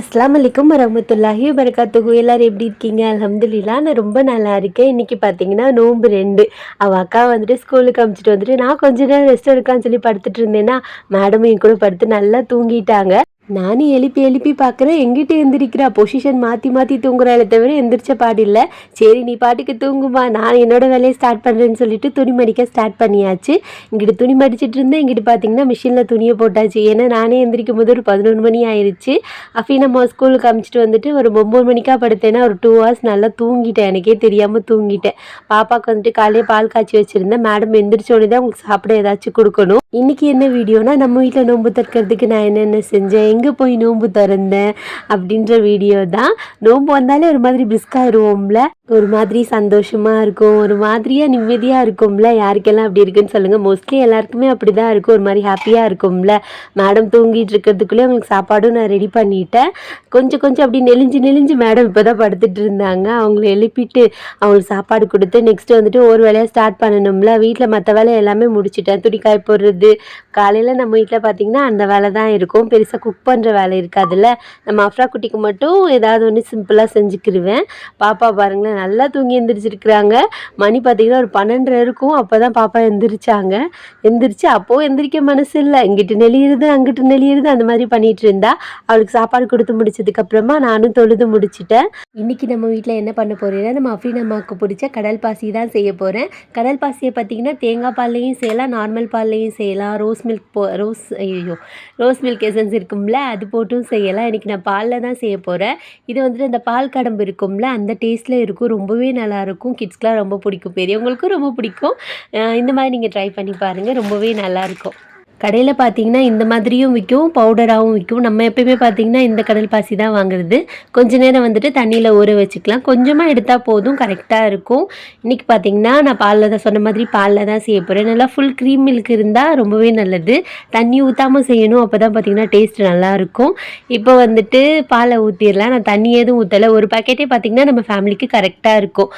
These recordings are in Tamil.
அஸ்லாம் வலைக்கும் வரமத்துல்லாஹி வரகாத்துகு எல்லாரும் எப்படி இருக்கீங்க? அலமதுல்லா நான் ரொம்ப நல்லா இருக்கேன். இன்றைக்கி பார்த்தீங்கன்னா நோன்பு ரெண்டு. அவள் அக்கா வந்துட்டு ஸ்கூலுக்கு அமுச்சிட்டு வந்துட்டு நான் கொஞ்ச நேரம் ரெஸ்ட் எடுக்கான்னு சொல்லி படுத்துட்டு இருந்தேன்னா மேடமும் என் கூட படுத்து நல்லா தூங்கிட்டாங்க. நானும் எழுப்பி எழுப்பி பார்க்குறேன். எங்கிட்ட எந்திரிக்கிறா. பொசிஷன் மாற்றி மாற்றி தூங்குறாளே தவிர எந்திரிச்ச பாடில்லை சரி நீ பாட்டுக்கு தூங்குமா. நான் என்னோட வேலையை ஸ்டார்ட் பண்ணுறேன்னு சொல்லிட்டு துணி மடிக்க ஸ்டார்ட் பண்ணியாச்சு. இங்கிட்டு துணி மடிச்சிட்டு இருந்தேன். இங்கிட்டு பார்த்தீங்கன்னா மிஷினில் துணியை போட்டாச்சு. ஏன்னா நானே எந்திரிக்கும் போது ஒரு பதினொன்று மணி ஆயிடுச்சு அஃபீனம்மா ஸ்கூலுக்கு அமிச்சிட்டு வந்துட்டு ஒரு ஒம்பது மணிக்காக படுத்தேன்னா ஒரு டூ ஹவர்ஸ் நல்லா தூங்கிட்டேன். எனக்கே தெரியாமல் தூங்கிட்டேன். பாப்பாவுக்கு வந்துட்டு காலையில் பால் காய்ச்சி வச்சுருந்தேன். மேடம் எந்திரிச்சோடனே தான் உங்களுக்கு சாப்பிட ஏதாச்சும் கொடுக்கணும். இன்றைக்கி என்ன வீடியோனா நம்ம வீட்டில் நோன்பு திறக்கிறதுக்கு நான் என்னென்ன செஞ்சேன் எங்கே போய் நோன்பு திறந்தேன் அப்படின்ற வீடியோ தான். நோன்பு வந்தாலே ஒரு மாதிரி பிரிஸ்காயிருவோம்ல ஒரு மாதிரி சந்தோஷமாக இருக்கும் ஒரு மாதிரியாக நிம்மதியாக இருக்கும்ல. யாருக்கெல்லாம் அப்படி இருக்குன்னு சொல்லுங்கள் மோஸ்ட்லி எல்லாருக்குமே அப்படி தான் இருக்கும். ஒரு மாதிரி ஹாப்பியாக இருக்கும்ல. மேடம் தூங்கிட்டு இருக்கிறதுக்குள்ளே அவங்களுக்கு சாப்பாடும் நான் ரெடி பண்ணிட்டேன். கொஞ்சம் கொஞ்சம் அப்படி நெளிஞ்சு நெளிஞ்சு மேடம் இப்போ தான் படுத்துட்டு இருந்தாங்க. அவங்கள எழுப்பிட்டு அவங்களுக்கு சாப்பாடு கொடுத்து நெக்ஸ்ட்டு வந்துட்டு ஒரு வேலையாக ஸ்டார்ட் பண்ணணும்ல. வீட்டில் மற்ற வேலை எல்லாமே முடிச்சிட்டேன். துணி போடுறது போடுறது காலையில் நம்ம வீட்டில் பார்த்திங்கன்னா அந்த வேலை தான் இருக்கும். பெருசாக குக் பண்ணுற வேலை இருக்காதுல்ல. நம்ம அஃப்ரா குட்டிக்கு மட்டும் ஏதாவது ஒன்று சிம்பிளாக செஞ்சுக்கிருவேன். பாப்பா பாருங்களேன் நல்லா தூங்கி எந்திரிச்சிருக்கிறாங்க. மணி பார்த்திங்கன்னா ஒரு பன்னெண்டரை இருக்கும். அப்போ தான் பாப்பா எந்திரிச்சாங்க. எந்திரிச்சு அப்போது எந்திரிக்க மனசு இல்லை. இங்கிட்டு நெளியிறது அங்கிட்டு நெளியுறது அந்த மாதிரி பண்ணிகிட்டு இருந்தா அவளுக்கு சாப்பாடு கொடுத்து முடிச்சதுக்கப்புறமா நானும் தொழுது முடிச்சிட்டேன். இன்னைக்கு நம்ம வீட்டில் என்ன பண்ண போறேன்னா நம்ம அஃப்ரீன் அம்மாவுக்கு பிடிச்ச கடல் பாசி தான் செய்ய போகிறேன் கடல் பாசியை பார்த்தீங்கன்னா தேங்காய் பால்லையும் செய்யலாம் நார்மல் பால்லையும் செய்யலாம். ரோஸ் மில்க் போ ரோஸ் ஐயோ ரோஸ் மில்க் எசன்ஸ் இருக்கும்ல அது போட்டும் செய்யலாம். இன்றைக்கி நான் பாலில் தான் செய்ய போகிறேன் இது வந்துட்டு அந்த பால் கடம்பு இருக்கும்ல அந்த டேஸ்ட்டில் இருக்கும். ரொம்பவே நல்லாயிருக்கும் கிட்ஸ்க்கெலாம் ரொம்ப பிடிக்கும். பெரியவங்களுக்கும் ரொம்ப பிடிக்கும். இந்த மாதிரி நீங்கள் ட்ரை பண்ணி பாருங்கள் ரொம்பவே நல்லாயிருக்கும் கடையில் பார்த்தீங்கன்னா இந்த மாதிரியும் விற்கும் பவுடராகவும் விற்கும். நம்ம எப்பயுமே பார்த்தீங்கன்னா இந்த கடல் பாசி தான் வாங்குறது. கொஞ்ச நேரம் வந்துட்டு தண்ணியில் ஊற வச்சுக்கலாம். கொஞ்சமாக எடுத்தால் போதும் கரெக்டாக இருக்கும். இன்றைக்கி பார்த்தீங்கன்னா நான் பாலில் தான் சொன்ன மாதிரி பாலில் தான் செய்ய போகிறேன் நல்லா ஃபுல் க்ரீம் மில்க் இருந்தால் ரொம்பவே நல்லது. தண்ணி ஊற்றாமல் செய்யணும். அப்போ தான் பார்த்தீங்கன்னா டேஸ்ட் நல்லாயிருக்கும் இப்போ வந்துட்டு பாலை ஊற்றிடலாம் நான் தண்ணி எதுவும் ஊற்றலை ஒரு பாக்கெட்டே பார்த்தீங்கன்னா நம்ம ஃபேமிலிக்கு கரெக்டாக இருக்கும்.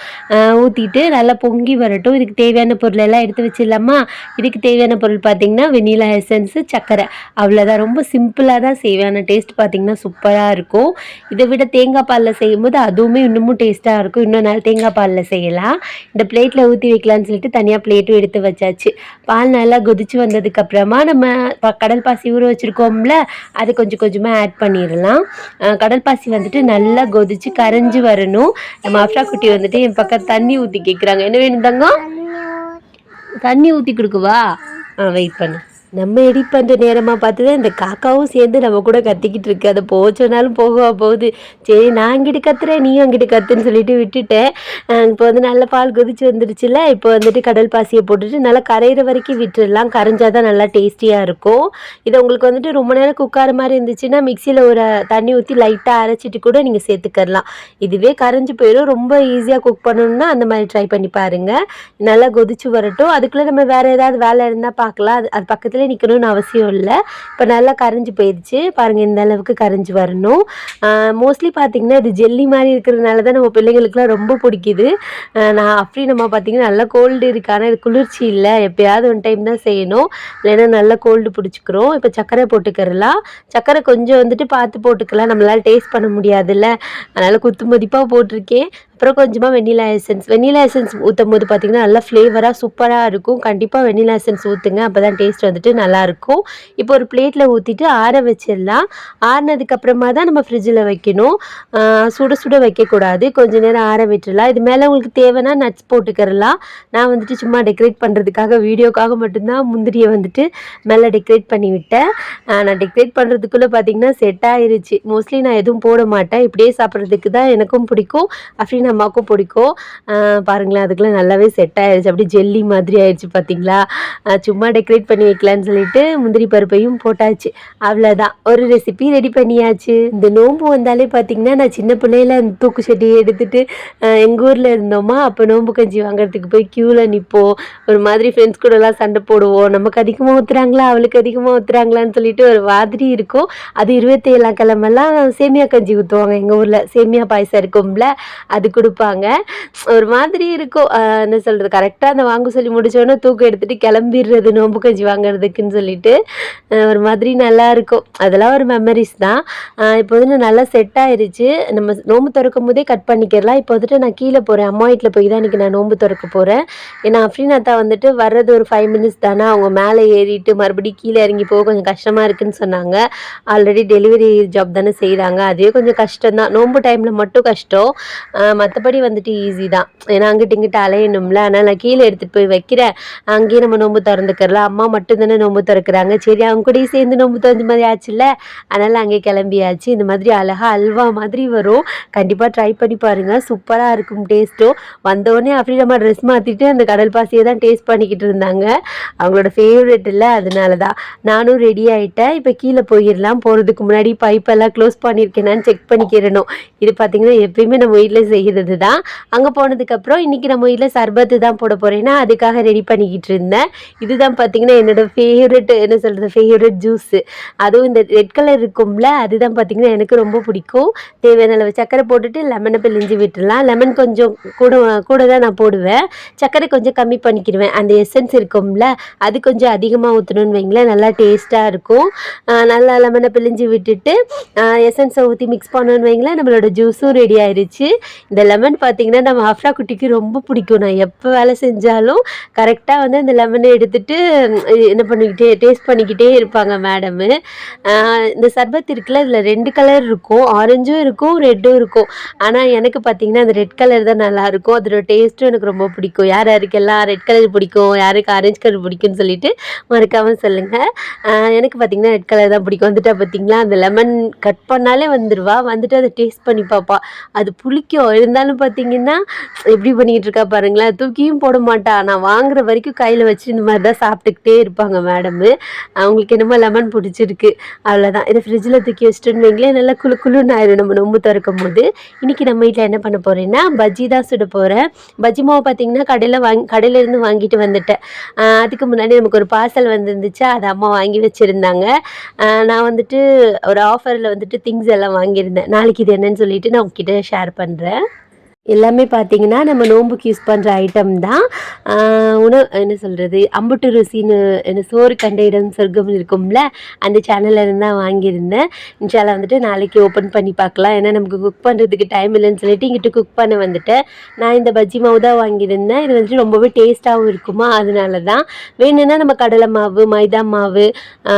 ஊற்றிட்டு நல்லா பொங்கி வரட்டும். இதுக்கு தேவையான பொருள் எல்லாம் எடுத்து வச்சிடலாமா? இதுக்கு தேவையான பொருள் பார்த்தீங்கன்னா வெண்ணிலா எசன்ஸு சர்க்கரை அவ்வளோதான் ரொம்ப சிம்பிளாக தான் செய்வேன். ஆனால் டேஸ்ட் பார்த்தீங்கன்னா சூப்பராக இருக்கும். இதை விட தேங்காய் பாலில் செய்யும்போது அதுவுமே இன்னமும் டேஸ்ட்டாக இருக்கும். இன்னும் நாள் தேங்காய் பாலில் செய்யலாம். இந்த பிளேட்டில் ஊற்றி வைக்கலான்னு சொல்லிட்டு தனியாக பிளேட்டும் எடுத்து வச்சாச்சு. பால் நல்லா கொதிச்சு வந்ததுக்கப்புறமா நம்ம கடல் பாசி ஊற வச்சுருக்கோம்ல அது கொஞ்சம் கொஞ்சமாக ஆட் பண்ணிடலாம். கடல் பாசி வந்துட்டு நல்லா கொதிச்சு கரைஞ்சி வரணும். நம்ம அஃப்ரா குட்டி வந்துட்டு என் பக்கம் தண்ணி ஊற்றி கேட்குறாங்க என்ன வேணும் தங்கம்? தண்ணி ஊற்றி கொடுக்குவா? ஆ வெயிட் பண்ணு. நம்ம எடிட் பண்ணுற நேரமாக பார்த்து தான் இந்த காக்காவும் சேர்ந்து நம்ம கூட கத்திக்கிட்டு இருக்கு. அதை போக சொன்னாலும் போகவா போகுது. சரி நான் இங்கிட்டு கத்துறேன் நீயும் அங்கிட்டு கத்துன்னு சொல்லிட்டு விட்டுட்டேன். இப்போ வந்து நல்ல பால் கொதிச்சு வந்துருச்சுல இப்போ வந்துட்டு கடல் பாசியை போட்டுட்டு நல்லா கரையிற வரைக்கும் விட்டுடலாம் கரைஞ்சா தான் நல்லா டேஸ்டியாக இருக்கும். இதை உங்களுக்கு வந்துட்டு ரொம்ப நேரம் குக்கார மாதிரி இருந்துச்சுன்னா மிக்சியில் ஒரு தண்ணி ஊற்றி லைட்டாக அரைச்சிட்டு கூட நீங்கள் சேர்த்துக்கலாம் இதுவே கரைஞ்சி போயிடும். ரொம்ப ஈஸியாக குக் பண்ணணும்னா அந்த மாதிரி ட்ரை பண்ணி பாருங்கள் நல்லா கொதிச்சு வரட்டும். அதுக்குள்ளே நம்ம வேறு ஏதாவது வேலை இருந்தால் பார்க்கலாம். அது அது பக்கத்துலேயே நிற்கணும்னு அவசியம் இல்லை. இப்போ நல்லா கரைஞ்சி போயிடுச்சு பாருங்கள் இந்த அளவுக்கு கரைஞ்சி வரணும். மோஸ்ட்லி பார்த்தீங்கன்னா இது ஜெல்லி மாதிரி இருக்கிறதுனால தான் நம்ம பிள்ளைங்களுக்குலாம் ரொம்ப பிடிக்குது. நான் அப்படி நம்ம பார்த்தீங்கன்னா நல்லா கோல்டு இருக்கு. ஆனால் இது குளிர்ச்சி இல்லை. எப்பயாவது ஒன் டைம் தான் செய்யணும். இல்லைன்னா நல்லா கோல்டு பிடிச்சிக்கிறோம். இப்போ சர்க்கரை போட்டுக்கிறலாம். சர்க்கரை கொஞ்சம் வந்துட்டு பார்த்து போட்டுக்கலாம். நம்மளால் டேஸ்ட் பண்ண முடியாதுல்ல. அதனால் குத்து மதிப்பாக போட்டிருக்கேன். அப்புறம் கொஞ்சமாக வெண்ணிலா எசன்ஸ். வெண்ணிலா எசன்ஸ் ஊற்றும் போது பார்த்தீங்கன்னா நல்லா ஃப்ளேவராக சூப்பராக இருக்கும். கண்டிப்பாக வெண்ணிலா எசன்ஸ் ஊற்றுங்க அப்போ தான் டேஸ்ட் வந்துட்டு நல்லாயிருக்கும். இப்போ ஒரு பிளேட்டில் ஊற்றிட்டு ஆற வச்சிடலாம். ஆறினதுக்கப்புறமா தான் நம்ம ஃப்ரிட்ஜில் வைக்கணும். சுட சுட வைக்கக்கூடாது. கொஞ்ச நேரம் ஆற விட்டுடலாம். இது மேலே உங்களுக்கு தேவைன்னா நட்ஸ் போட்டுக்கிறலாம். நான் வந்துட்டு சும்மா டெக்கரேட் பண்ணுறதுக்காக வீடியோக்காக மட்டும்தான் முந்திரியை வந்துட்டு மேலே டெக்கரேட் பண்ணி விட்டேன். நான் டெக்கரேட் பண்ணுறதுக்குள்ளே பார்த்தீங்கன்னா செட் ஆயிருச்சு. மோஸ்ட்லி நான் எதுவும் போட மாட்டேன். இப்படியே சாப்பிட்றதுக்கு தான் எனக்கும் பிடிக்கும். எங்கள் அம்மாவுக்கும் பிடிக்கும். பாருங்களேன் அதுக்குள்ளே நல்லாவே செட் ஆகிடுச்சு அப்படியே ஜெல்லி மாதிரி ஆயிடுச்சு பார்த்தீங்களா சும்மா டெக்கரேட் பண்ணி வைக்கலான்னு சொல்லிட்டு முந்திரி பருப்பையும் போட்டாச்சு. அவ்வளோதான் ஒரு ரெசிபி ரெடி பண்ணியாச்சு. இந்த நோன்பு வந்தாலே பார்த்தீங்கன்னா நான் சின்ன பிள்ளையில அந்த தூக்கு சட்டியை எடுத்துட்டு எங்கள் ஊரில் இருந்தோமா அப்போ நோன்பு கஞ்சி வாங்குறதுக்கு போய் க்யூவில் நிற்போம் ஒரு மாதிரி ஃப்ரெண்ட்ஸ் கூடலாம் சண்டை போடுவோம். நமக்கு அதிகமாக ஊற்றுறாங்களா அவளுக்கு அதிகமாக ஊற்றுறாங்களான்னு சொல்லிட்டு ஒரு மாதிரி இருக்கும். அது இருபத்தேழாம் கிழமெல்லாம் சேமியா கஞ்சி ஊற்றுவாங்க எங்கள் ஊரில். சேமியா பாயசம் இருக்கும்ல அது கொடுப்பாங்க. ஒரு மாதிரி இருக்கும். என்ன சொல்கிறது கரெக்டாக அந்த வாங்க சொல்லி முடித்தோடனே தூக்கம் எடுத்துகிட்டு கிளம்பிடுறது நோம்பு கஞ்சி வாங்குறதுக்குன்னு சொல்லிட்டு ஒரு மாதிரி நல்லா இருக்கும். அதெல்லாம் ஒரு மெமரிஸ் தான். இப்போ வந்து நல்லா செட் ஆயிடுச்சு நம்ம நோம்பு திறக்கும் போதே கட் பண்ணிக்கிறலாம். இப்போ வந்துட்டு நான் கீழே போகிறேன் அம்மா வீட்டில் போய் தான் இன்றைக்கி நான் நோம்பு திறக்க போகிறேன் ஏன்னா அஃப்ரீனாத்தா வந்துட்டு வர்றது ஒரு ஃபைவ் மினிட்ஸ் தானே. அவங்க மேலே ஏறிட்டு மறுபடியும் கீழே இறங்கி போக கொஞ்சம் கஷ்டமாக இருக்குன்னு சொன்னாங்க. ஆல்ரெடி டெலிவரி ஜாப் தானே செய்கிறாங்க அதே கொஞ்சம் கஷ்டம் தான் நோம்பு டைமில் மட்டும் கஷ்டம். மற்றபடி வந்துட்டு ஈஸி தான். ஏன்னா அங்கிட்டு இங்கிட்ட அலையணும்ல. ஆனால் நான் கீழே எடுத்துகிட்டு போய் வைக்கிறேன் அங்கேயே நம்ம நோம்பு திறந்துக்கிறலாம் அம்மா மட்டும் தானே நோம்பு திறக்கிறாங்க. சரி அவங்க கூடயும் சேர்ந்து நோம்பு திறந்த மாதிரி ஆச்சுல்ல? அதனால் அங்கே கிளம்பியாச்சு. இந்த மாதிரி அழகாக அல்வா மாதிரி வரும். கண்டிப்பாக ட்ரை பண்ணி பாருங்கள் சூப்பராக இருக்கும் டேஸ்ட்டும் வந்தோடனே அப்படி நம்ம ட்ரெஸ் மாற்றிட்டு அந்த கடல் பாசியை தான் டேஸ்ட் பண்ணிக்கிட்டு இருந்தாங்க. அவங்களோட ஃபேவரெட் இல்லை அதனால தான் நானும் ரெடி ஆகிட்டேன் இப்போ கீழே போயிடலாம். போகிறதுக்கு முன்னாடி பைப்பெல்லாம் க்ளோஸ் பண்ணியிருக்கேனான்னு செக் பண்ணிக்கிறணும். இது பார்த்திங்கன்னா எப்பயுமே நம்ம வீட்டில் செய்கிறது தான் அங்கே போனதுக்கப்புறம் இன்றைக்கி நம்ம வீட்டில் சர்பத்து தான் போட போகிறேன்னா அதுக்காக ரெடி பண்ணிக்கிட்டு இருந்தேன். இதுதான் பார்த்திங்கன்னா என்னோடய ஃபேவரெட் என்ன சொல்கிறது ஃபேவரெட் ஜூஸு அதுவும் இந்த ரெட் கலர் இருக்கும்ல அதுதான் பார்த்திங்கன்னா எனக்கு ரொம்ப பிடிக்கும். தேவையான அளவு சர்க்கரை போட்டுட்டு லெமனை பிழிஞ்சு விட்டுடலாம். லெமன் கொஞ்சம் கூட கூட தான் நான் போடுவேன். சர்க்கரை கொஞ்சம் கம்மி பண்ணிக்கிடுவேன் அந்த எசன்ஸ் இருக்கும்ல அது கொஞ்சம் அதிகமாக ஊற்றணும்னு வைங்களேன். நல்லா டேஸ்ட்டாக இருக்கும். நல்லா லெமனை பிழிஞ்சு விட்டுட்டு எசன்ஸை ஊற்றி மிக்ஸ் பண்ணணும்னு வைங்களேன். நம்மளோட ஜூஸும் ரெடி ஆயிடுச்சு இந்த லெமன் பார்த்தீங்கன்னா நம்ம ஹஃப்ரா குட்டிக்கு ரொம்ப பிடிக்கும். நான் எப்போ வேலை செஞ்சாலும் கரெக்டாக வந்து அந்த லெமனை எடுத்துட்டு என்ன பண்ணிக்கிட்டே டேஸ்ட் பண்ணிக்கிட்டே இருப்பாங்க மேடமு இந்த சர்பத் இருக்குல்ல இதில் ரெண்டு கலர் இருக்கும். ஆரஞ்சும் இருக்கும் ரெட்டும் இருக்கும். ஆனால் எனக்கு பார்த்தீங்கன்னா அந்த ரெட் கலர் தான் நல்லாயிருக்கும் அதோட டேஸ்ட்டும் எனக்கு ரொம்ப பிடிக்கும். யார் யாருக்கெல்லாம் ரெட் கலர் பிடிக்கும்? யாருக்கு ஆரஞ்சு கலர் பிடிக்கும்னு சொல்லிட்டு மறக்காமல் சொல்லுங்கள் எனக்கு பார்த்தீங்கன்னா ரெட் கலர் தான் பிடிக்கும். வந்துட்டா பார்த்தீங்களா அந்த லெமன் கட் பண்ணாலே வந்துடுவா வந்துட்டு அதை டேஸ்ட் பண்ணி பார்ப்பா அது புளிக்கும். இருந்தாலும் பார்த்தீங்கன்னா எப்படி பண்ணிக்கிட்டு இருக்கா பாருங்களேன் தூக்கியும் போட மாட்டா. நான் வாங்குற வரைக்கும் கையில் வச்சு இந்த மாதிரி தான் சாப்பிட்டுக்கிட்டே இருப்பாங்க மேடமு அவங்களுக்கு என்னமோ லெமன் பிடிச்சிருக்கு. அவ்வளோதான் இதை ஃப்ரிட்ஜில் தூக்கி வச்சுட்டுன்னு வைங்களேன் நல்லா குளு குளுன்னு ஆயிடும் நம்ம நொம்பு திறக்கும் போது. இன்றைக்கி நம்ம வீட்டில் என்ன பண்ண போகிறேன்னா பஜ்ஜி தான் சுட போகிறேன் பஜ்ஜி மாவு பார்த்தீங்கன்னா கடையில் வாங்கி கடையிலேருந்து வாங்கிட்டு வந்துட்டேன். அதுக்கு முன்னாடி நமக்கு ஒரு பார்சல் வந்துருந்துச்சு. அதை அம்மா வாங்கி வச்சுருந்தாங்க. நான் வந்துட்டு ஒரு ஆஃபரில் வந்துட்டு திங்ஸ் எல்லாம் வாங்கியிருந்தேன். நாளைக்கு இது என்னன்னு சொல்லிட்டு நான் உங்ககிட்ட ஷேர் பண்ணுறேன் எல்லாமே பார்த்தீங்கன்னா நம்ம நோம்புக்கு யூஸ் பண்ணுற ஐட்டம் தான். உணவு என்ன சொல்கிறது அம்புட்டு ருசின்னு என்ன சோறு கண்ட இடம் சொர்க்கம் இருக்கும்ல அந்த சேனலில் இருந்து தான் வாங்கியிருந்தேன். இன்ஷால வந்துட்டு நாளைக்கு ஓப்பன் பண்ணி பார்க்கலாம். ஏன்னா நமக்கு குக் பண்ணுறதுக்கு டைம் இல்லைன்னு சொல்லிட்டு இங்கிட்டு குக் பண்ண வந்துட்டேன். நான் இந்த பஜ்ஜி மாவு தான் வாங்கியிருந்தேன். இது வந்துட்டு ரொம்பவே டேஸ்ட்டாகவும் இருக்குமா? அதனால தான். வேணும்னா நம்ம கடலை மாவு மைதா மாவு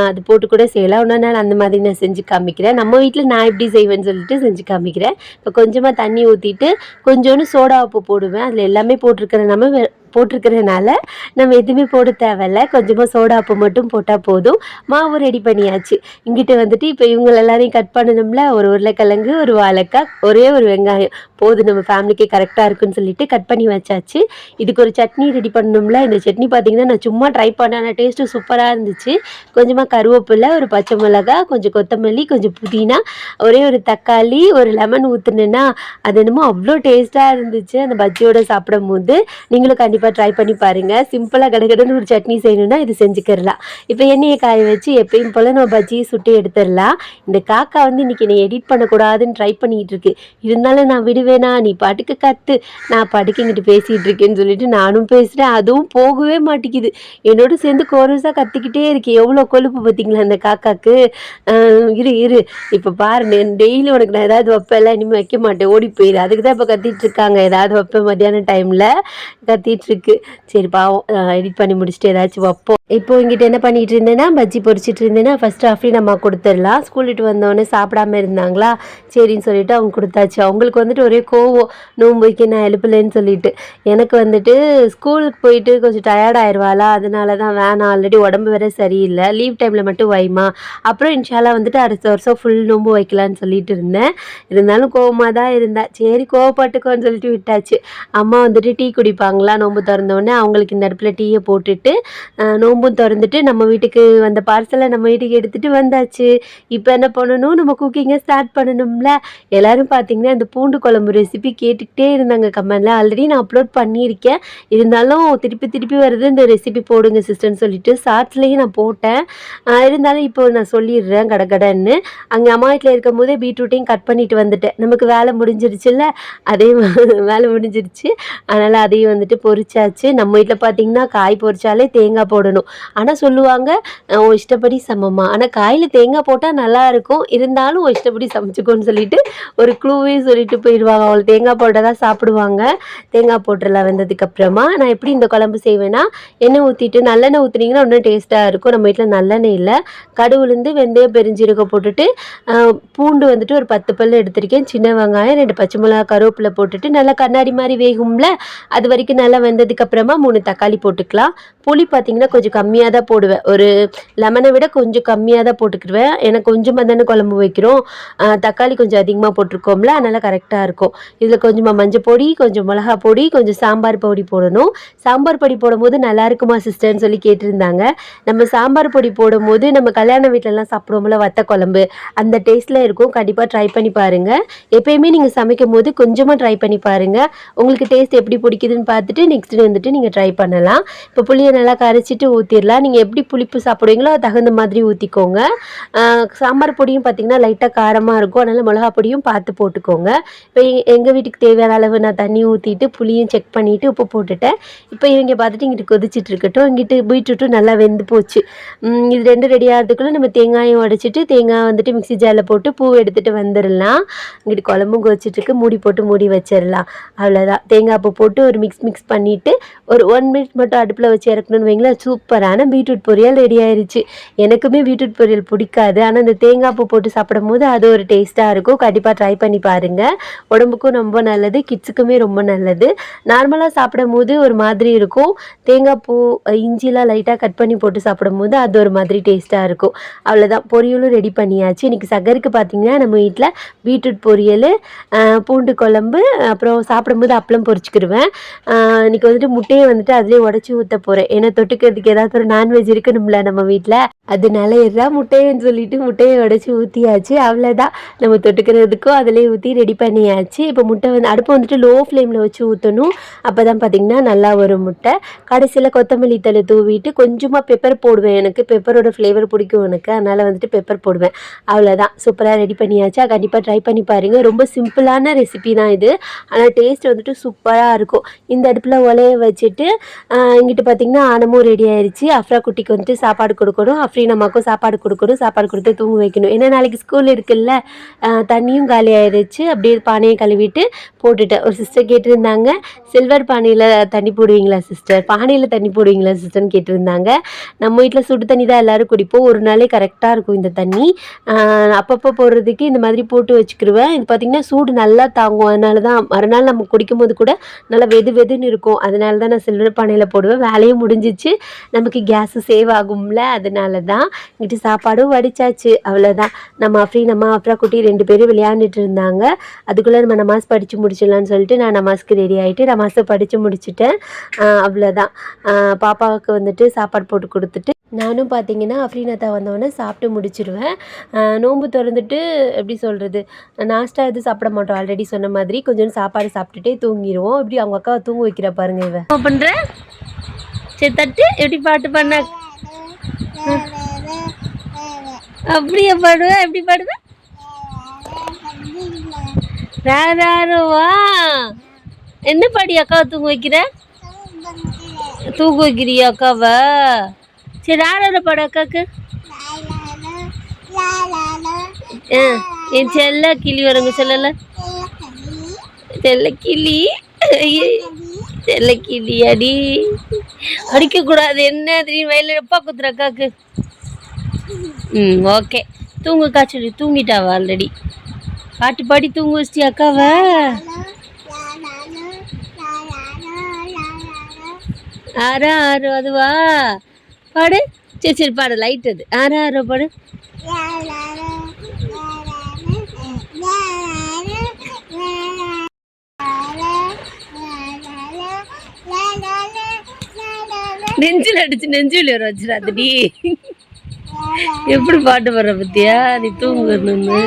அது போட்டு கூட செய்யலாம். இன்னொரு நாள் அந்த மாதிரி நான் செஞ்சு காமிக்கிறேன். நம்ம வீட்டில் நான் எப்படி செய்வேன்னு சொல்லிட்டு செஞ்சு காமிக்கிறேன். இப்போ கொஞ்சமாக தண்ணி ஊற்றிட்டு கொஞ்சோண்டு சோடா உப்பு போடுவேன். அதில் எல்லாமே போட்டிருக்கிற நம்ம வெ- போட்டிருக்கிறதுனால நம்ம எதுவுமே போட தேவையில்ல. கொஞ்சமாக சோடாப்பு மட்டும் போட்டால் போதும். மாவு ரெடி பண்ணியாச்சு. இங்கிட்ட வந்துட்டு இப்போ இவங்க எல்லாரையும் கட் பண்ணணும்ல? ஒரு உருளைக்கிழங்கு ஒரு வாழைக்காய் ஒரே ஒரு வெங்காயம். போதும் நம்ம ஃபேமிலிக்கு கரெக்டாக இருக்குன்னு சொல்லிட்டு கட் பண்ணி வச்சாச்சு. இதுக்கு ஒரு சட்னி ரெடி பண்ணணும்ல? இந்த சட்னி பார்த்தீங்கன்னா நான் சும்மா ட்ரை பண்ணேன். ஆனால் டேஸ்ட்டு சூப்பராக இருந்துச்சு. கொஞ்சமாக கருவேப்பிலை ஒரு பச்சை மிளகாய் கொஞ்சம் கொத்தமல்லி கொஞ்சம் புதினா ஒரே ஒரு தக்காளி ஒரு லெமன் ஊற்றுனேன்னா அது என்னமோ அவ்வளோ டேஸ்ட்டாக இருந்துச்சு. அந்த பஜ்ஜியோட சாப்பிடும் போது நீங்களும் கண்டிப்பாக கண்டிப்பாக ட்ரை பண்ணி பாருங்கள் சிம்பிளாக கடகடன்னு ஒரு சட்னி செய்யணும்னா இது செஞ்சுக்கிறலாம் இப்போ எண்ணெயை காய வச்சு எப்பயும் போல் நம்ம பஜ்ஜியை சுட்டு எடுத்துடலாம். இந்த காக்கா வந்து இன்னைக்கு என்னை எடிட் பண்ணக்கூடாதுன்னு ட்ரை பண்ணிகிட்டு இருக்கு. இருந்தாலும் நான் விடுவேனா? நீ பாட்டுக்கு கத்து. நான் பாட்டுக்கு இங்கிட்டு பேசிகிட்டு இருக்கேன்னு சொல்லிட்டு நானும் பேசுகிறேன் அதுவும் போகவே மாட்டேங்குது. என்னோட சேர்ந்து கோரஸாக கற்றுக்கிட்டே இருக்கு. எவ்வளோ கொழுப்பு பார்த்தீங்களா அந்த காக்காக்கு? இரு இரு. இப்போ பாரு டெய்லி உனக்கு நான் ஏதாவது வைப்பேன் இனிமேல் வைக்க மாட்டேன். ஓடி போயிடு அதுக்கு தான் இப்போ கத்திட்டு இருக்காங்க. ஏதாவது வைப்பேன் மத்தியான டைமில் கத்திட்டு இருக்கு. சரி பாவம் எடிட் பண்ணி முடிச்சுட்டு ஏதாச்சும் வைப்போம். இப்போ இங்கிட்ட என்ன பண்ணிட்டு இருந்தேன்னா பஜ்ஜி பொரிச்சிட்டு இருந்தேன்னா ஃபர்ஸ்ட் அஃப்ரீன் அம்மா கொடுத்துடலாம். ஸ்கூல் விட்டு வந்தோடனே சாப்பிடாம இருந்தாங்களா? சரின்னு சொல்லிட்டு அவங்க கொடுத்தாச்சு. அவங்களுக்கு வந்துட்டு ஒரே கோவம். நோன்பு வைக்க நான் எழுப்பலைன்னு சொல்லிட்டு. எனக்கு வந்துட்டு ஸ்கூலுக்கு போயிட்டு கொஞ்சம் டயர்ட் ஆயிடுவாளா அதனால தான் வேணாம். ஆல்ரெடி உடம்பு வேற சரியில்லை. லீவ் டைமில் மட்டும் வைமா அப்புறம் இன்ஷாலாக வந்துட்டு அடுத்த வருஷம் ஃபுல் நோம்பு வைக்கலான்னு சொல்லிட்டு இருந்தேன். இருந்தாலும் கோவமாக தான் இருந்தேன் சரி கோவப்பட்டுக்கோன்னு சொல்லிட்டு விட்டாச்சு. அம்மா வந்துட்டு டீ குடிப்பாங்களா? நோன்பு திறந்தோடனே அவங்களுக்கு இந்த அடுப்பில் டீயை போட்டுட்டு நோம்பு நோன்பு நோம்பும் திறந்துட்டு நம்ம வீட்டுக்கு வந்த பார்சலை நம்ம வீட்டுக்கு எடுத்துகிட்டு வந்தாச்சு. இப்போ என்ன பண்ணணும்? நம்ம குக்கிங்கை ஸ்டார்ட் பண்ணணும்ல. எல்லாரும் பார்த்தீங்கன்னா இந்த பூண்டு குழம்பு ரெசிபி கேட்டுக்கிட்டே இருந்தாங்க. கமெண்டில் ஆல்ரெடி நான் அப்லோட் பண்ணியிருக்கேன். இருந்தாலும் திருப்பி திருப்பி வருது. இந்த ரெசிபி போடுங்க சிஸ்டர்னு சொல்லிட்டு ஷார்ட்ஸ்லேயும் நான் போட்டேன். இருந்தாலும் இப்போ நான் சொல்லிடுறேன் கடகடன்னு அங்கே அம்மா வீட்டில் இருக்கும் போதே பீட்ரூட்டையும் கட் பண்ணிட்டு வந்துட்டேன். நமக்கு வேலை முடிஞ்சிருச்சுல்ல? அதே வேலை முடிஞ்சிருச்சு. அதனால் அதையும் வந்துட்டு பொரிச்சாச்சு. நம்ம வீட்டில் பார்த்தீங்கன்னா காய் பொறிச்சாலே தேங்காய் போடணும். ஆனால் சொல்லுவாங்க உன் இஷ்டப்படி சமமாக ஆனால் காயில் தேங்காய் போட்டால் நல்லா இருக்கும். இருந்தாலும் உன் இஷ்டப்படி சமைச்சுக்கோன்னு சொல்லிட்டு ஒரு க்ளூவே சொல்லிட்டு போயிடுவாங்க அவள் தேங்காய் போட்டால் தான் சாப்பிடுவாங்க. தேங்காய் போட்டுடலாம் வந்ததுக்கப்புறமா நான் எப்படி இந்த குழம்பு செய்வேன்னா எண்ணெய் ஊற்றிட்டு நல்லெண்ணெய் ஊற்றுனீங்கன்னா இன்னும் டேஸ்ட்டாக இருக்கும். நம்ம வீட்டில் நல்லெண்ணெய் இல்லை. கடுவுலேருந்து வெந்தயம் பெருஞ்சீரகம் போட்டுட்டு பூண்டு வந்துட்டு ஒரு பத்து பல் எடுத்திருக்கேன். சின்ன வெங்காயம் ரெண்டு பச்சை மிளகா கருவேப்பிலை போட்டுட்டு நல்லா கண்ணாடி மாதிரி வேகும்ல அது வரைக்கும் நல்லா வெந்ததுக்கப்புறமா மூணு தக்காளி போட்டுக்கலாம். புளி பார்த்தீங்கன்னா கொஞ்சம் கம்மியாக தான் போடுவேன். ஒரு லெமனை விட கொஞ்சம் கம்மியாக தான் போட்டுக்கிடுவேன் ஏன்னா கொஞ்சமாக தானே குழம்பு வைக்கிறோம். தக்காளி கொஞ்சம் அதிகமாக போட்டிருக்கோம்ல அதனால் கரெக்டாக இருக்கும். இதில் கொஞ்சமாக மஞ்சள் பொடி கொஞ்சம் மிளகா பொடி கொஞ்சம் சாம்பார் பொடி போடணும். சாம்பார் பொடி போடும்போது நல்லா இருக்குமா சிஸ்டர்னு சொல்லி கேட்டிருந்தாங்க. நம்ம சாம்பார் பொடி போடும்போது நம்ம கல்யாண வீட்டிலலாம் சாப்பிடுவோம்ல வத்த குழம்பு. அந்த டேஸ்ட்டில் இருக்கும். கண்டிப்பாக ட்ரை பண்ணி பாருங்கள் எப்பயுமே நீங்கள் சமைக்கும் போது கொஞ்சமாக ட்ரை பண்ணி பாருங்கள் உங்களுக்கு டேஸ்ட் எப்படி பிடிக்குதுன்னு பார்த்துட்டு நெக்ஸ்ட் வந்துட்டு நீங்கள் ட்ரை பண்ணலாம். இப்போ புளியை நல்லா கரைச்சிட்டு ஊற்றிடலாம் நீங்கள் எப்படி புளிப்பு சாப்பிடுவீங்களோ அது தகுந்த மாதிரி ஊற்றிக்கோங்க சாம்பார் பொடியும் பார்த்தீங்கன்னா லைட்டாக காரமாக இருக்கும். அதனால் மிளகா பொடியும் பார்த்து போட்டுக்கோங்க. இப்போ எங்கள் வீட்டுக்கு தேவையான அளவு நான் தண்ணி ஊற்றிட்டு புளியும் செக் பண்ணிவிட்டு உப்பு போட்டுட்டேன். இப்போ இவங்க பார்த்துட்டு இங்கிட்டு கொதிச்சிட்டு இருக்கட்டும். இங்கிட்டு பீட்ரூட்டும் நல்லா வெந்து போச்சு. இது ரெண்டு ரெடி ஆகிறதுக்குள்ளே நம்ம தேங்காயும் உடச்சிட்டு தேங்காய் வந்துட்டு மிக்ஸி ஜாரில் போட்டு பூ எடுத்துகிட்டு வந்துடலாம். இங்கிட்டு குழம்பும் கொதிச்சிட்ருக்கு மூடி போட்டு மூடி வச்சிடலாம். அவ்வளோதான் தேங்காய் பூ போட்டு ஒரு மிக்ஸ் மிக்ஸ் பண்ணிவிட்டு ஒரு ஒன் மினிட் மட்டும் அடுப்பில் வச்சு இறக்கணும்னு வைங்களேன் சூப்பர் சூப்பரான பீட்ரூட் பொரியல் ரெடி ஆயிடுச்சு எனக்குமே பீட்ரூட் பொரியல் பிடிக்காது. ஆனால் இந்த தேங்காய் பூ போட்டு சாப்பிடும் போது அது ஒரு டேஸ்ட்டாக இருக்கும். கண்டிப்பாக ட்ரை பண்ணி பாருங்கள் உடம்புக்கும் ரொம்ப நல்லது கிட்ஸுக்குமே ரொம்ப நல்லது. நார்மலாக சாப்பிடும் போது ஒரு மாதிரி இருக்கும். தேங்காய் பூ இஞ்சிலாம் லைட்டாக கட் பண்ணி போட்டு சாப்பிடும் போது அது ஒரு மாதிரி டேஸ்ட்டாக இருக்கும். அவ்வளோதான் பொரியலும் ரெடி பண்ணியாச்சு. இன்றைக்கி சகருக்கு பார்த்தீங்கன்னா நம்ம வீட்டில் பீட்ரூட் பொரியல் பூண்டு குழம்பு அப்புறம் சாப்பிடும்போது அப்பளம் பொரிச்சுக்கிடுவேன் இன்றைக்கி இன்னைக்கு வந்துட்டு முட்டையை வந்துட்டு அதிலே உடச்சி ஊற்ற போகிறேன் ஏன்னா தொட்டுக்கிறதுக்கு ஏதாவது ஒரு நான்வெஜ் இருக்கணும்ல நம்ம வீட்டில் அதனால எதா முட்டைன்னு சொல்லிட்டு முட்டையை உடச்சி ஊற்றியாச்சு அவ்வளோதான் நம்ம தொட்டுக்கிறதுக்கும் அதிலே ஊற்றி ரெடி பண்ணியாச்சு. இப்போ முட்டை வந்து அடுப்பு வந்துட்டு லோ ஃப்ளேமில் வச்சு ஊற்றணும் அப்போ தான் பார்த்திங்கன்னா நல்லா வரும் முட்டை. கடைசியில் கொத்தமல்லி தழை தூவிட்டு கொஞ்சமாக பெப்பர் போடுவேன் எனக்கு. பெப்பரோட ஃப்ளேவர் பிடிக்கும் எனக்கு. அதனால் வந்துட்டு பெப்பர் போடுவேன். அவ்வளோதான் சூப்பராக ரெடி பண்ணியாச்சா? கண்டிப்பாக ட்ரை பண்ணி பாருங்கள் ரொம்ப சிம்பிளான ரெசிபி தான் இது. ஆனால் டேஸ்ட் வந்துட்டு சூப்பராக இருக்கும். இந்த அடுப்பில் உலைய வச்சுட்டு இங்கிட்டு பார்த்திங்கன்னா ஆனமும் ரெடி ஆயிடுச்சு அஃப்ரா குட்டிக்கு வந்துட்டு சாப்பாடு கொடுக்கணும். அஃப்ரா அம்மாவுக்கும் சாப்பாடு கொடுக்கணும். சாப்பாடு கொடுத்து தூங்க வைக்கணும். ஏன்னா நாளைக்கு ஸ்கூல் இருக்குல்ல தண்ணியும் காலி ஆயிடுச்சு அப்படியே பானையை கழுவிட்டு போட்டுட்டேன் ஒரு சிஸ்டர் கேட்டிருந்தாங்க சில்வர் பானையில் தண்ணி போடுவீங்களா சிஸ்டர் பானையில் தண்ணி போடுவீங்களா சிஸ்டர்னு கேட்டிருந்தாங்க. நம்ம வீட்டில் சுடு தண்ணி தான் எல்லோரும் குடிப்போம். ஒரு நாளே கரெக்டாக இருக்கும் இந்த தண்ணி. அப்பப்போ போடுறதுக்கு இந்த மாதிரி போட்டு வச்சுக்கிடுவேன் இது பார்த்திங்கன்னா சூடு நல்லா தாங்கும். அதனால தான் மறுநாள் நம்ம குடிக்கும்போது கூட நல்லா வெது வெதுன்னு இருக்கும். அதனால தான் நான் சில்வர் பானையில் போடுவேன். வேலையும் முடிஞ்சிச்சு. நமக்கு கேஸு சேவ் ஆகும்ல அதனால தான் இங்கிட்டு சாப்பாடும் வடிச்சாச்சு. அவ்வளோதான் நம்ம அஃப்ரீ நம்ம அஃப்ரா குட்டி ரெண்டு பேரும் விளையாண்டுட்டு இருந்தாங்க. அதுக்குள்ளே நம்ம நமாஸ் படித்து முடிச்சிடலான்னு சொல்லிட்டு நான் நமாஸ்க்கு ரெடி ஆகிட்டு நமாஸை படித்து முடிச்சிட்டேன். அவ்வளோதான் பாப்பாவுக்கு வந்துட்டு சாப்பாடு போட்டு கொடுத்துட்டு நானும் பார்த்தீங்கன்னா அஃப்ரீனத்தா வந்தவொடனே சாப்பிட்டு முடிச்சிடுவேன் நோம்பு நோன்பு திறந்துட்டு எப்படி சொல்கிறது நாஸ்டா எதுவும் சாப்பிட மாட்டோம். ஆல்ரெடி சொன்ன மாதிரி கொஞ்சம் சாப்பாடு சாப்பிட்டுட்டே தூங்கிடுவோம் இப்படி அவங்க அக்காவை தூங்க வைக்கிற பாருங்க இவன் பண்ணுற சரி தட்டு. எப்படி பாட்டு பண்ண அப்படியே பாடுவேன் எப்படி பாடுவேன் ராராருவா என்ன பாடி அக்காவை தூங்க வைக்கிற? தூங்க வைக்கிறியா அக்காவை? சரி ராரார பாடு அக்காவுக்கு ஆ என் செல்ல கிளி வரங்க சொல்லல. செல்ல கிளி. செல்லக்கிடி அடி அடிக்கக்கூடாது என்ன திடீர்னு வயலில் எப்பா குத்துற அக்காக்கு ம் ஓகே தூங்குக்கா சொல்லி தூங்கிட்டாவா ஆல்ரெடி பாட்டு பாடி தூங்க வச்சிட்டி அக்காவா ஆறு ஆறு அதுவா பாடு சரி சரி பாடு லைட் அது ஆரா ஆறு பாடு நெஞ்சில் அடிச்சு நெஞ்சில் வர வச்சிடாதடி. எப்படி பாட்டு பாடுற பத்தியா? நீ தூங்கணும்னு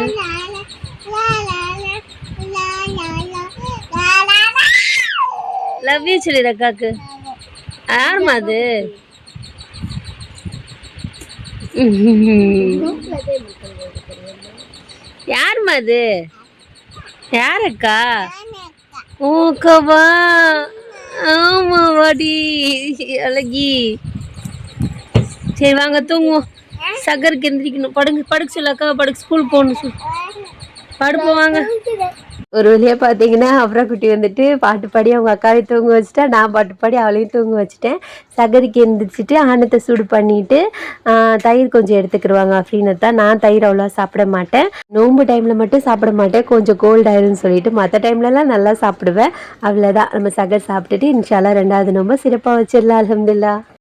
லவ் யூ சொல்லி அக்காக்கு. யாருமா அது? யாருமா அது? யாரக்கா ஊக்கவா ஆமா வாடி அழகி. சரி வாங்க தூங்குவோம். சகருக்கு எந்திரிக்கணும். படுங்க படுக்க சொல்லு அக்கா படுக்க ஸ்கூல் போகணும் சொல்லு. படுப்போம் வாங்க. ஒரு வழியாக பார்த்தீங்கன்னா அப்புறம் குட்டி வந்துட்டு பாட்டு பாடி அவங்க அக்காவை தூங்க வச்சுட்டா நான் பாட்டு பாடி அவளையும் தூங்க வச்சுட்டேன். சகரிக்கு எழுந்திரிச்சிட்டு ஆனத்தை சூடு பண்ணிட்டு தயிர் கொஞ்சம் எடுத்துக்கிடுவாங்க அப்படின்னு தான் நான் தயிர் அவ்வளோ சாப்பிட மாட்டேன். நோம்பு டைமில் மட்டும் சாப்பிட மாட்டேன். கொஞ்சம் கோல்ட் ஆயிரும்னு சொல்லிட்டு மற்ற டைம்லலாம் நல்லா சாப்பிடுவேன். அவ்வளோதான் நம்ம சகர் சாப்பிட்டுட்டு இன்ஷால்லா ரெண்டாவது நோம்பு சிறப்பாக வச்சிடலாம் அலமதுல்லா